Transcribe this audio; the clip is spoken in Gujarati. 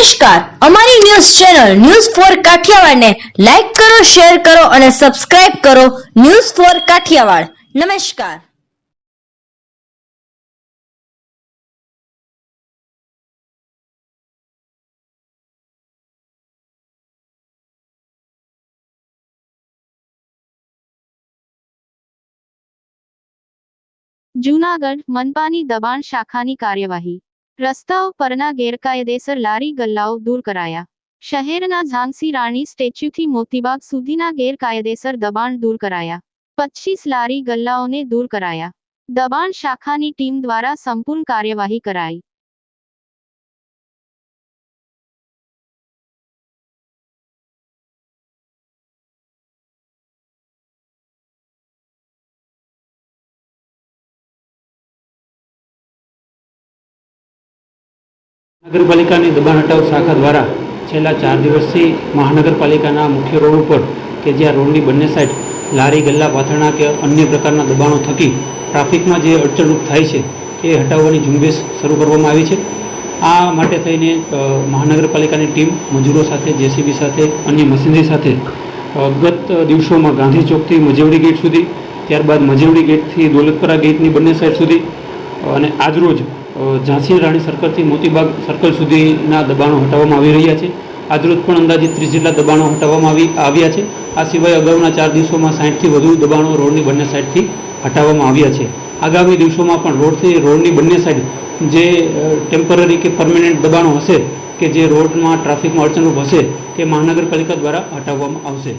નમસ્કાર. અમારી ન્યૂઝ ચેનલ ન્યૂઝ ફોર કાઠિયાવાડને લાઈક કરો, શેર કરો અને સબસ્ક્રાઇબ કરો ન્યૂઝ ફોર કાઠિયાવાડ. નમસ્કાર. જૂનાગઢ મનપાની દબાણ શાખાની કાર્યવાહી. રસ્તાઓ પરના ગેરકાયદેસર લારી ગલ્લાઓ દૂર કરાયા. શહેરના ઝાંસી રાણી સ્ટેચ્યુથી મોતીબાગ સુધીના ગેરકાયદેસર દબાણ દૂર કરાયા. પચીસ લારી ગલ્લાઓને દૂર કરાયા. દબાણ શાખાની ટીમ દ્વારા સંપૂર્ણ કાર્યવાહી કરાઈ. નગરપાલિકાની દબાણ હટાવ શાખા દ્વારા છેલ્લા ચાર દિવસથી મહાનગરપાલિકાના મુખ્ય રોડ ઉપર કે જ્યાં રોડની બંને સાઈડ લારી, ગલ્લા, પાથરણા કે અન્ય પ્રકારના દબાણો થકી ટ્રાફિકમાં જે અડચણરૂપ થાય છે એ હટાવવાની ઝુંબેશ શરૂ કરવામાં આવી છે. આ માટે થઈને મહાનગરપાલિકાની ટીમ મજૂરો સાથે, જેસીબી સાથે, અન્ય મશીનરી સાથે ગત દિવસોમાં ગાંધી ચોકથી મજેવડી ગેટ સુધી, ત્યારબાદ મજેવડી ગેટથી દોલતપરા ગેટની બંને સાઈડ સુધી અને આજરોજ ઝાંસી રાણી સર્કલથી મોતીબાગ સર્કલ સુધીના દબાણો હટાવવામાં આવી રહ્યા છે. આજરોજ પણ અંદાજિત ત્રીસ જેટલા દબાણો હટાવવામાં આવી, આવ્યા છે. આ સિવાય અગાઉના ચાર દિવસોમાં સાઠથી વધુ દબાણો રોડની બંને સાઇડથી હટાવવામાં આવ્યા છે. આગામી દિવસોમાં પણ રોડથી, રોડની બંને સાઈડ જે ટેમ્પરરી કે પરમેનન્ટ દબાણો હશે કે જે રોડમાં ટ્રાફિકમાં અડચણરૂપ હશે તે મહાનગરપાલિકા દ્વારા હટાવવામાં આવશે.